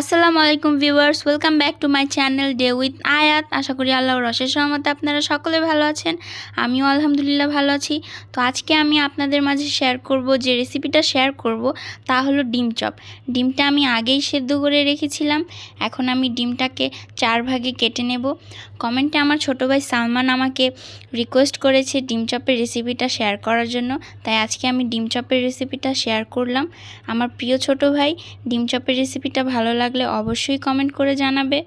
আসসালামু আলাইকুম viewers, welcome back to my channel day with Ayat. আশা করি আল্লাহর রসের সহমতে আপনারা সকলে ভালো আছেন, আমিও আলহামদুলিল্লাহ ভালো আছি। তো আজকে আমি আপনাদের মাঝে শেয়ার করব, যে রেসিপিটা শেয়ার করব, তা হলো ডিম চপ। ডিমটা আমি আগেই সেদ্ধ করে রেখেছিলাম, এখন আমি ডিমটাকে চার ভাগে কেটে নেব। কমেন্টে আমার ছোটো ভাই সালমান আমাকে রিকোয়েস্ট করেছে ডিম চপের রেসিপিটা শেয়ার করার জন্য, তাই আজকে আমি ডিম চপের রেসিপিটা শেয়ার করলাম। আমার প্রিয় ছোট ভাই, ডিম চপের রেসিপিটা ভালো লাগলে অবশ্যই কমেন্ট করে জানাবে।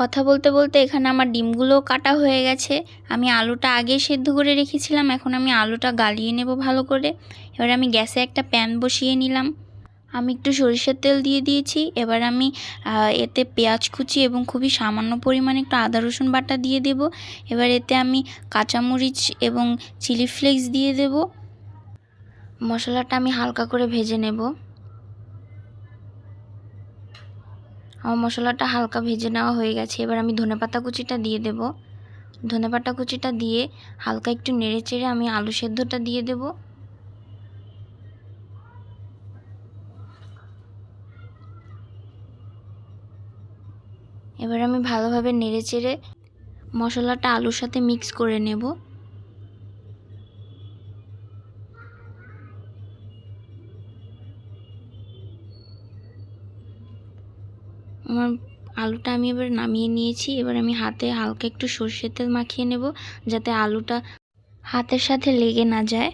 কথা বলতে বলতে এখানে আমার ডিমগুলোও কাটা হয়ে গেছে। আমি আলুটা আগে সেদ্ধ করে রেখেছিলাম, এখন আমি আলুটা গালিয়ে নেব ভালো করে। এবার আমি গ্যাসে একটা প্যান বসিয়ে নিলাম। আমি একটু সরিষার তেল দিয়ে দিয়েছি, এবার আমি এতে পেঁয়াজ কুচি এবং খুবই সামান্য পরিমাণে একটু আদা, রসুন বাটা দিয়ে দেব। এবার এতে আমি কাঁচামরিচ এবং চিলি ফ্লেক্স দিয়ে দেব। মশলাটা আমি হালকা করে ভেজে নেব। আমার মশলাটা হালকা ভেজে নেওয়া হয়ে গেছে। এবার আমি ধনেপাতা কুচিটা দিয়ে দেব। ধনেপাতা কুচিটা দিয়ে হালকা একটু নেড়ে চেড়ে আমি আলু সেদ্ধটা দিয়ে দেব। এবার আমি ভালোভাবে নেড়ে চেড়ে মশলাটা আলুর সাথে মিক্স করে নেব। আমার আলুটা আমি এবার নামিয়ে নিয়েছি। এবার আমি হাতে হালকা একটু সর্ষের তেল মাখিয়ে নেব যাতে আলুটা হাতের সাথে লেগে না যায়।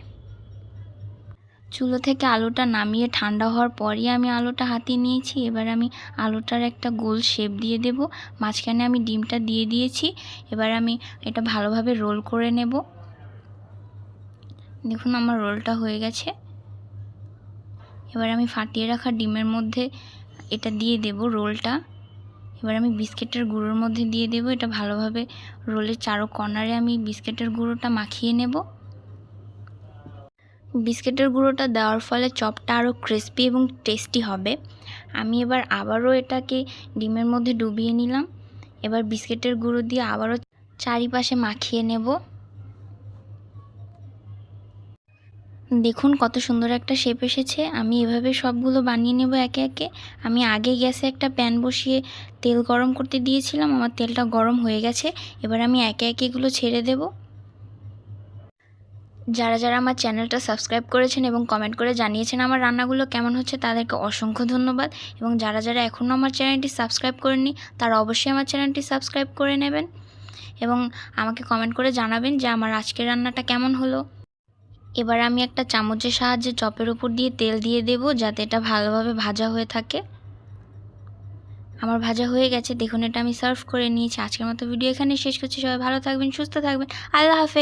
চুলো থেকে আলুটা নামিয়ে ঠান্ডা হওয়ার পরই আমি আলুটা হাতে নিয়েছি। এবার আমি আলুটার একটা গোল শেপ দিয়ে দেব। মাঝখানে আমি ডিমটা দিয়ে দিয়েছি। এবার আমি এটা ভালোভাবে রোল করে নেব। দেখুন আমার রোলটা হয়ে গেছে। এবার আমি ফাটিয়ে রাখা ডিমের মধ্যে এটা দিয়ে দেব রোলটা। এবার আমি বিস্কিটের গুঁড়োর মধ্যে দিয়ে দেব। এটা ভালোভাবে রোলের চারো কর্নারে আমি বিস্কিটের গুঁড়োটা মাখিয়ে নেব। বিস্কিটের গুঁড়োটা দেওয়ার ফলে চপটা আরও ক্রিস্পি এবং টেস্টি হবে। আমি এবার আবারও এটাকে ডিমের মধ্যে ডুবিয়ে নিলাম। এবার বিস্কিটের গুঁড়ো দিয়ে আবারও চারিপাশে মাখিয়ে নেব। দেখুন কত সুন্দর একটা শেপ এসেছে। আমি এভাবে সবগুলো বানিয়ে নেব একে একে। আমি আগে গ্যাসে একটা প্যান বসিয়ে তেল গরম করতে দিয়েছিলাম, আমার তেলটা গরম হয়ে গেছে। এবার আমি একে একে এগুলো ছেড়ে দেব। যারা যারা আমার চ্যানেলটা সাবস্ক্রাইব করেছেন এবং কমেন্ট করে জানিয়েছেন আমার রান্নাগুলো কেমন হচ্ছে, তাদেরকে অসংখ্য ধন্যবাদ। এবং যারা যারা এখনও আমার চ্যানেলটি সাবস্ক্রাইব করেননি, তারা অবশ্যই আমার চ্যানেলটি সাবস্ক্রাইব করে নেবেন। এবং আমাকে কমেন্ট করে জানাবেন যে আমার আজকের রান্নাটা কেমন হলো। এবার আমি একটা চামচের সাহায্যে চপের উপর দিয়ে তেল দিয়ে দেব যাতে এটা ভালোভাবে ভাজা হয়ে থাকে। আমার ভাজা হয়ে গেছে, দেখুন এটা আমি সার্ভ করে নিয়েছি। আজকের মতো ভিডিও এখানে শেষ করছি। সবাই ভালো থাকবেন, সুস্থ থাকবেন। আল্লাহ হাফেজ।